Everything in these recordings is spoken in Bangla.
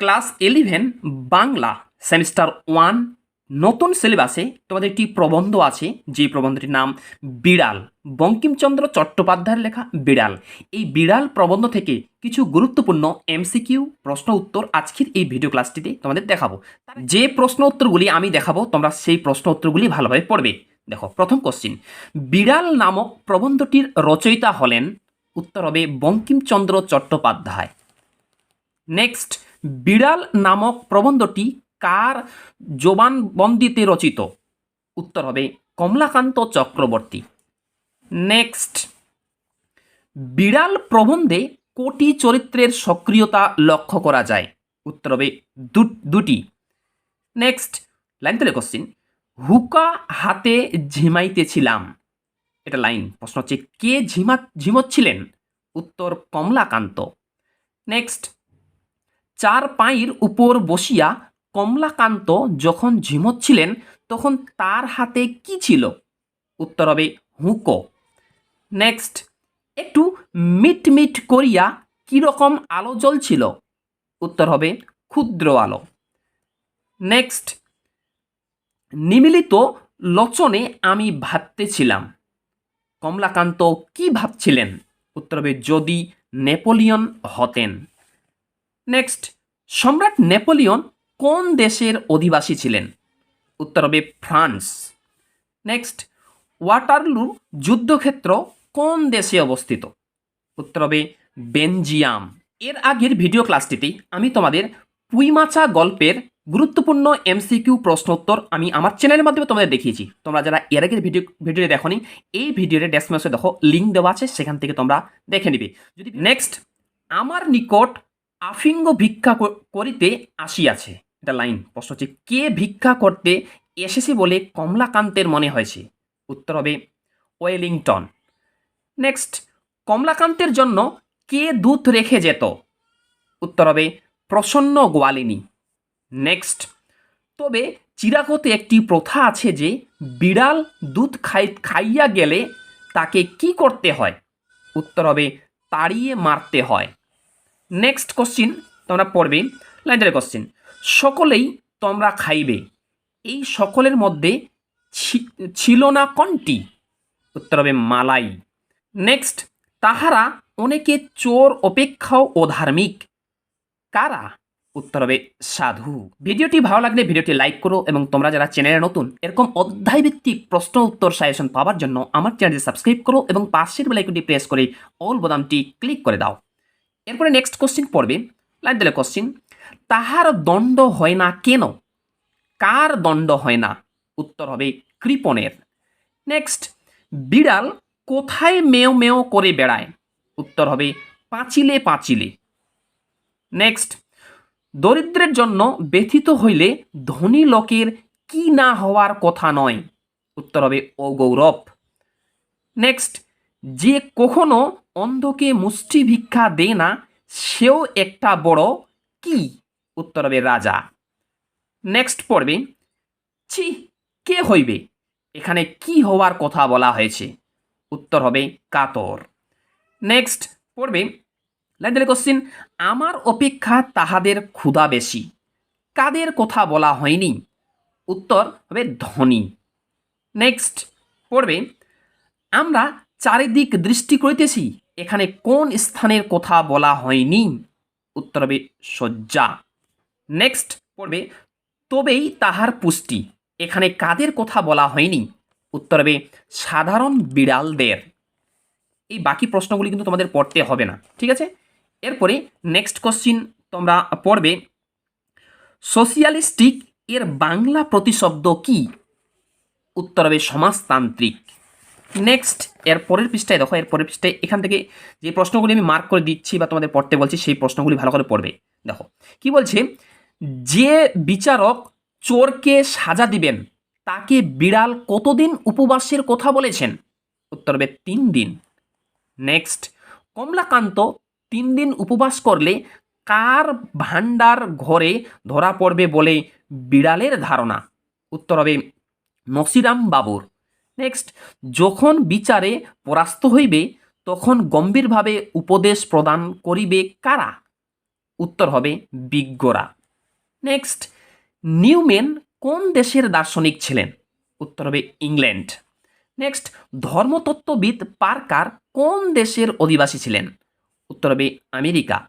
Class eleven Bangla semester one নতুন সিলেবাসে তোমাদের একটি প্রবন্ধ আছে, যে প্রবন্ধটির নাম বিড়াল। বঙ্কিমচন্দ্র চট্টোপাধ্যায়ের লেখা বিড়াল। এই বিড়াল প্রবন্ধ থেকে কিছু গুরুত্বপূর্ণ এমসিকিউ প্রশ্ন উত্তর আজকের এই ভিডিও ক্লাসটিতে তোমাদের দেখাবো। যে প্রশ্ন উত্তরগুলি আমি দেখাবো, তোমরা সেই প্রশ্ন উত্তরগুলি ভালোভাবে পড়বে। দেখো, প্রথম কোশ্চিন বিড়াল নামক প্রবন্ধটির রচয়িতা হলেন, উত্তর হবে বঙ্কিমচন্দ্র চট্টোপাধ্যায়। নেক্সট বিড়াল নামক প্রবন্ধটি কার জবানবন্দিতে রচিত? উত্তর হবে কমলাকান্ত চক্রবর্তী। নেক্সট। বিড়াল প্রবন্ধে কোটি চরিত্রের সক্রিয়তা লক্ষ্য করা যায়। উত্তর হবে দুটি। নেক্সট। লাইন তুলে কোশ্চিন হুকা হাতে ঝিমাইতেছিলাম। এটা লাইন। প্রশ্ন হচ্ছে, কে ঝিমা, ঝিমোচ্ছিলেন? উত্তর কমলাকান্ত। নেক্সট। চার পায়ের উপর বসিয়া কমলাকান্ত যখন ঝিমোচ্ছিলেন তখন তার হাতে কি ছিল? উত্তর হবে হুঁকো। নেক্সট একটু মিট মিট করিয়া কীরকম আলো জ্বলছিল? উত্তর হবে ক্ষুদ্র আলো। নেক্সট নিমিলিত লোচনে আমি ভাবতেছিলাম। কমলাকান্ত কি ভাবছিলেন? উত্তর হবে যদি নেপোলিয়ন হতেন। নেক্সট সম্রাট নেপোলিয়ন কোন দেশের অধিবাসী ছিলেন? উত্তর হবে ফ্রান্স। নেক্সট ওয়াটারলু যুদ্ধক্ষেত্র কোন দেশে অবস্থিত? উত্তর হবে বেনজিয়াম এর আগের ভিডিও ক্লাসটিতে আমি তোমাদের পুইমাচা গল্পের গুরুত্বপূর্ণ এমসিকিউ প্রশ্ন উত্তর আমি আমার চ্যানেলের মাধ্যমে তোমাদের দেখিয়েছি। তোমরা যারা এর আগের ভিডিও, ভিডিওটি দেখোনি, এই ভিডিওর ডেসক্রিপশনে দেখো লিঙ্ক দেওয়া আছে, সেখান থেকে তোমরা দেখে নিবে। যদি নেক্সট আমার নিকট আফিঙ্গ ভিক্ষা করিতে আসিয়াছে। এটা লাইন, প্রশ্ন হচ্ছে, কে ভিক্ষা করতে এসেছে বলে কমলাকান্তের মনে হয়েছে? উত্তর হবে ওয়েলিংটন। নেক্সট, কমলাকান্তের জন্য কে দূত রেখে যেত? উত্তর হবে প্রসন্ন গোয়ালিনী। নেক্সট, তবে চিরাগতে একটি প্রথা আছে যে বিড়াল দুধ খাই, খাইয়া গেলে তাকে কি করতে হয়? উত্তর হবে তাড়িয়ে মারতে হয়। নেক্সট কোশ্চিন তোমরা পড়বে লাইনের কোশ্চিন সকলেই তোমরা খাইবে। এই সকলের মধ্যে ছিল না কোনটি? উত্তর হবে মালাই। নেক্সট তাহারা অনেকে চোর, অপেক্ষাও ও ধার্মিক। কারা? উত্তর হবে সাধু। ভিডিওটি ভালো লাগলে ভিডিওটি লাইক করো এবং তোমরা যারা চ্যানেলে নতুন, এরকম অধ্যায়ভিত্তিক প্রশ্ন উত্তর সাজেশন পাওয়ার জন্য আমার চ্যানেলটি সাবস্ক্রাইব করো এবং পাশের বেলাইকনটি প্রেস করে অল বোতামটি ক্লিক করে দাও। এরপরে নেক্সট কোশ্চিন পড়বে, লাইন দিলে কোশ্চিন তাহার দণ্ড হয় না কেন? কার দণ্ড হয় না? উত্তর হবে কৃপণের। নেক্সট বিড়াল কোথায় মেও মেও করে বেড়ায়? উত্তর হবে পাঁচিলে পাঁচিলে। নেক্সট দরিদ্রের জন্য ব্যথিত হইলে ধনী লোকের কি না হওয়ার কথা নয়? উত্তর হবে অগৌরব। নেক্সট যে কখনো অন্ধকে মুষ্টি ভিক্ষা দেয় না, সেও একটা বড় কি? উত্তর হবে রাজা। নেক্সট পড়বে, ছি, কে হইবে? এখানে কি হওয়ার কথা বলা হয়েছে? উত্তর হবে কাতর। নেক্সট পড়বে লাইন কোশ্চিন আমার অপেক্ষা তাহাদের ক্ষুধা বেশি। কাদের কথা বলা হয়নি? উত্তর হবে ধনী। নেক্সট পড়বে, আমরা চারিদিক দৃষ্টি করিতেছি এখানে কোন স্থানের কথা বলা হয়নি? উত্তর হবে শয্যা। নেক্সট পড়বে, তবেই তাহার পুষ্টি। এখানে কাদের কথা বলা হয়নি? উত্তর হবে, সাধারণ বিড়ালদের। এই বাকি প্রশ্নগুলি কিন্তু তোমাদের পড়তে হবে না, ঠিক আছে? এরপরে নেক্সট কোশ্চিন তোমরা পড়বে, সোশিয়ালিস্টিক এর বাংলা প্রতিশব্দ কি? উত্তর হবে, সমাজতান্ত্রিক। নেক্সট এর পরের পৃষ্ঠায় দেখো এর পরের পৃষ্ঠায় এখান থেকে যে প্রশ্নগুলি আমি মার্ক করে দিচ্ছি বা তোমাদের পড়তে বলছি, সেই প্রশ্নগুলি ভালো করে পড়বে। দেখো, কি বলছে? যে বিচারক চোরকে সাজা দিবেন, তাকে বিড়াল কতদিন উপবাসের কথা বলেছেন? উত্তর হবে তিন দিন। নেক্সট কমলাকান্ত তিন দিন উপবাস করলে কার ভাণ্ডার ঘরে ধরা পড়বে বলে বিড়ালের ধারণা? উত্তর হবে নসিরাম বাবুর। নেক্সট যখন বিচারে পরাস্ত হইবে, তখন গম্ভীরভাবে উপদেশ প্রদান করিবে কারা? উত্তর হবে বিজ্ঞরা। নেক্সট নিউম্যান কোন দেশের দার্শনিক ছিলেন? উত্তর হবে ইংল্যান্ড। নেক্সট ধর্মতত্ত্ববিদ পার্কার কোন দেশের অধিবাসী ছিলেন? উত্তর হবে আমেরিকা।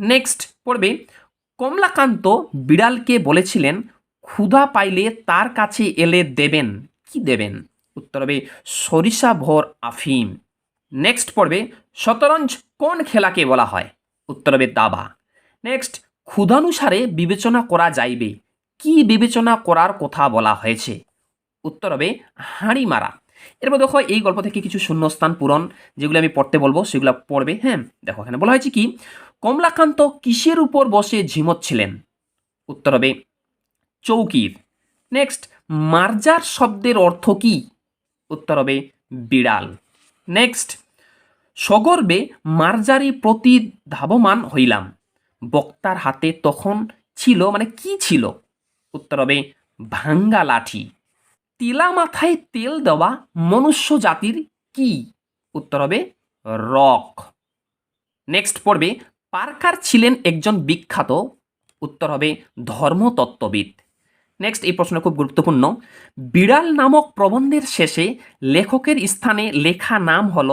নেক্সট পড়বে, কমলাকান্ত বিড়ালকে বলেছিলেন, ক্ষুধা পাইলে তার কাছে এলে দেবেন। কি দেবেন? উত্তর হবে সরিষা ভর আফিম। নেক্সট পড়বে শতরঞ্জ কোন খেলাকে বলা হয়? উত্তর হবে দাবা। নেক্সট ক্ষুধানুসারে বিবেচনা করা যাইবে। কি বিবেচনা করার কথা বলা হয়েছে? উত্তর হবে হাঁড়ি মারা। এরপর দেখো, এই গল্প থেকে কিছু শূন্যস্থান পূরণ, যেগুলো আমি পড়তে বলব, সেগুলো পড়বে হ্যাঁ? দেখো, এখানে বলা হয়েছে কি, কমলাকান্ত কিসের উপর বসে ঝিমোচ্ছিলেন উত্তর হবে চৌকির। নেক্সট মার্জার শব্দের অর্থ কি? উত্তর হবে বিড়াল। নেক্সট সগর্বে মার্জারি প্রতি ধাবমান হইলাম। বক্তার হাতে তখন ছিল মানে কি ছিল? উত্তর হবে ভাঙ্গা লাঠি। তিলা মাথায় তেল দেওয়া মনুষ্য জাতির কি? উত্তর হবে রক। নেক্সট পড়বে, পার্কার ছিলেন একজন বিখ্যাত। উত্তর হবে ধর্মতত্ত্ববিদ। নেক্সট এই প্রশ্ন খুব গুরুত্বপূর্ণ। বিড়াল নামক প্রবন্ধের শেষে লেখকের স্থানে লেখা নাম হল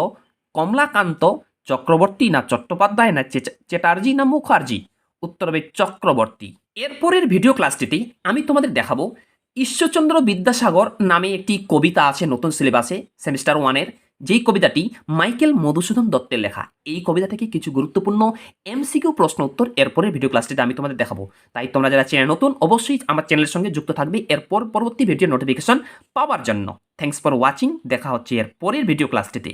কমলাকান্ত চক্রবর্তী না চট্টোপাধ্যায় না চ্যাটার্জি না মুখার্জি? উত্তর হবে চক্রবর্তী। এরপরের ভিডিও ক্লাসটিতে আমি তোমাদের দেখাবো ঈশ্বরচন্দ্র বিদ্যাসাগর নামে একটি কবিতা আছে, নতুন সিলেবাসে, সেমিস্টার ওয়ানের। যেই কবিতাটি মাইকেল মধুসূদন দত্তের লেখা, এই কবিতা থেকে কিছু গুরুত্বপূর্ণ এমসিকিউ প্রশ্ন উত্তর এরপরের ভিডিও ক্লাসটিতে আমি তোমাদের দেখাবো। তাই তোমরা যারা চ্যানেল নতুন, অবশ্যই আমার চ্যানেলের সঙ্গে যুক্ত থাকবে। এরপর পরবর্তী ভিডিও নোটিফিকেশন পাওয়ার জন্য। থ্যাংকস ফর ওয়াচিং দেখা হচ্ছে এর পরের ভিডিও ক্লাসটিতে